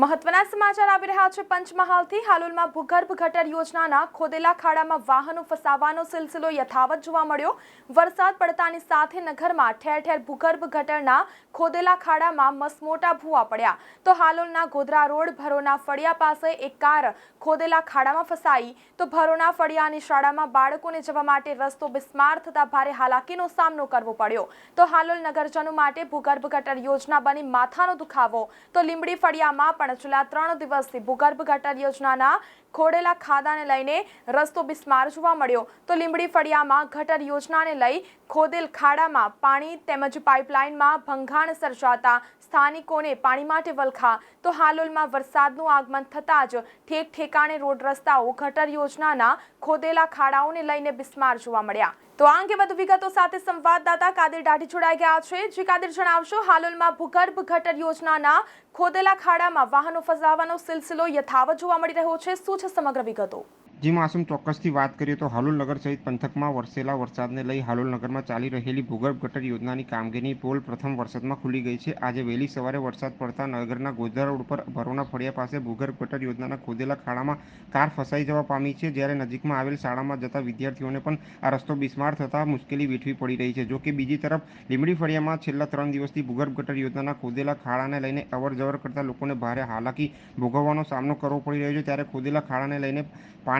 મહત્વના સમાચાર આવી રહ્યા છે પંચમહાલથી. હાલોલમાં ભૂગર્ભ ગટર યોજનાના ખોદેલા ખાડામાં વાહનો ફસાવાનો સિલસિલો યથાવત જોવા મળ્યો. વરસાદ પડતાની સાથે નગરમાં ઠેર ઠેર ભૂગર્ભ ગટરના ખોદેલા ખાડામાં મસમોટા ભૂવા પડ્યા. તો હાલોલના ગોધરા રોડ ભરોના ફળિયા પાસે એક કાર ખોદેલા ખાડામાં ફસાઈ. તો ભરોના ફળિયાની શાળામાં બાળકોને જવા માટે રસ્તો બિસ્માર થતા ભારે હાલાકીનો સામનો કરવો પડ્યો. તો હાલોલ નગરજનો માટે ભૂગર્ભ ગટર યોજના બની માથાનો દુખાવો. તો લીંબડી ફળિયામાં પણ છેલ્લા ત્રણ દિવસથી ભૂગર્ભ ગટર યોજનાના ખોડેલા ખાદાને લઈને રસ્તો બિસ્માર જોવા મળ્યો. તો લીંબડી ફળિયામાં ગટર યોજનાને લઈ ખોદેલ ખાડામાં પાણી તેમજ પાઇપલાઇનમાં ભંગાણ સર્જાતા સ્થાનિકોને પાણી માટે વલખા. તો હાલોલમાં વરસાદનું આગમન થતાં જ ઠેક ઠેકાણે રોડ રસ્તાઓ ગટર યોજનાના ખોદેલા ખાડાઓને લઈને બિસ્માર જોવા મળ્યા. તો આ અંગે વધુ વિગતો સાથે સંવાદદાતા કાદર દાઢી જોડાઈ ગયા છે. જે કાદર જણાવશો, હાલોલમાં ભૂગર્ભ ગટર યોજનાના ખોદેલા ખાડામાં વાહનો ફસાવાનો સિલસિલો યથાવત જોવા મળી રહ્યો છે. શું છે સમગ્ર વિગતો? જી માસુમ ચોક્કસથી વાત કરીએ તો હાલોલ નગર સહિત પંથકમાં વરસેલા વરસાદને લઈ હાલોલ નગરમાં ચાલી રહેલી ભૂગર્ભ ગટર યોજનાની કામગીરી પોલ પ્રથમ વરસાદમાં ખુલી ગઈ છે. આજે વહેલી સવારે વરસાદ પડતા નગરના ગોધરા રોડ પર ભરોના ફળિયા પાસે ભૂગર્ભ ગટર યોજનાના ખોદેલા ખાડામાં કાર ફસાઈ જવા પામી છે. જ્યારે નજીકમાં આવેલ શાળામાં જતા વિદ્યાર્થીઓને પણ આ રસ્તો બિસ્માર થતાં મુશ્કેલી વેઠવી પડી રહી છે. જો કે બીજી તરફ લીમડી ફળિયામાં છેલ્લા ત્રણ દિવસથી ભૂગર્ભ ગટર યોજનાના ખોદેલા ખાડાને લઈને અવર જવર કરતા લોકોને ભારે હાલાકી ભોગવવાનો સામનો કરવો પડી રહ્યો છે. ત્યારે ખોદેલા ખાડાને લઈને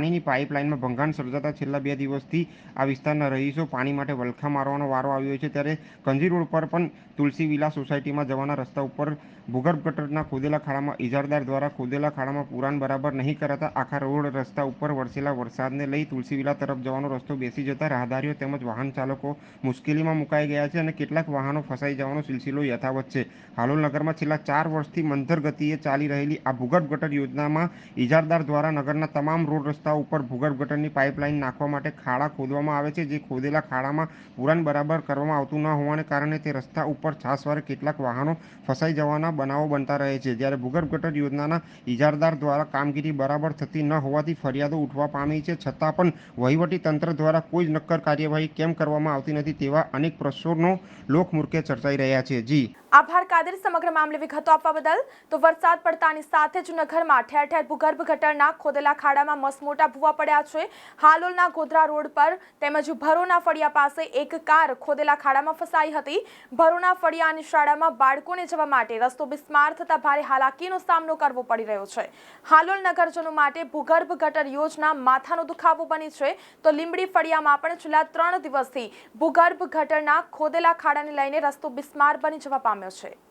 પાણીની પાઇપલાઇનમાં ભંગાણ સર્જાતા છેલ્લા બે દિવસથી આ વિસ્તારના રહીશો પાણી માટે વલખા મારવાનો વારો આવ્યો છે. ત્યારે કંજી રોડ પર પણ તુલસી વિલા સોસાયટીમાં જવાના રસ્તા ઉપર ભૂગર્ભ ગટરના ખોદેલા ખાડામાં ઇજારદાર દ્વારા ખોદેલા ખાડામાં પુરાણ બરાબર નહીં કરાતા આખા રોડ રસ્તા ઉપર વરસેલા વરસાદને લઈ તુલસી વિલા તરફ જવાનો રસ્તો બેસી જતા રાહદારીઓ તેમજ વાહન ચાલકો મુશ્કેલીમાં મુકાઈ ગયા છે અને કેટલાક વાહનો ફસાઈ જવાનો સિલસિલો યથાવત છે. હાલોલ નગરમાં છેલ્લા ચાર વર્ષથી મંથર ગતિએ ચાલી રહેલી આ ભૂગર્ભ ગટર યોજનામાં ઇજારદાર દ્વારા નગરના તમામ રોડ રસ્તા ઉપર ભૂગર્ભ ગટરની પાઇપલાઇન નાખવા માટે ખાડા ખોદવામાં આવે છે, જે ખોદેલા ખાડામાં પુરાણ બરાબર કરવામાં આવતું ન હોવાને કારણે તે રસ્તા ઉપર છાસવારે કેટલાક વાહનો ફસાઈ જવાના બનાવો બનતા રહે છે. જ્યારે ભૂગર્ભ ગટર યોજનાના ઇજારદાર દ્વારા કામગીરી બરાબર થતી ન હોવાથી ફરિયાદો ઉઠવા પામી છે, છતાં પણ વહીવટી તંત્ર દ્વારા કોઈ જ નક્કર કાર્યવાહી કેમ કરવામાં આવતી નથી તેવા અનેક પ્રશ્નો લોકમુર્ખે ચર્ચાઈ રહ્યા છે. જી. આભાર કાદર, સમગ્ર મામલે વિગતો આપવા બદલ. તો વરસાદ પડતાની સાથે જ નગરમાં ઠેર ઠેર ભૂગર્ભ ગટરના ખોદેલા ખાડામાં મસમોટા ભૂવા પડ્યા છે. હાલોલના ગોધરા રોડ પર તેમજ ભરોના ફળિયા પાસે એક કાર ખોદેલા ખાડામાં ફસાઈ હતી. ભરોના ફળિયાની શાળામાં બાળકોને જવા માટે રસ્તો બિસ્માર થતા ભારે હાલાકીનો સામનો કરવો પડી રહ્યો છે. હાલોલ નગરજનો માટે ભૂગર્ભ ગટર યોજના માથાનો દુખાવો બની છે. તો લીંબડી ફળિયામાં પણ છેલ્લા ત્રણ દિવસથી ભૂગર્ભ ગટરના ખોદેલા ખાડાને લઈને રસ્તો બિસ્માર બની જવા પામ્યો છે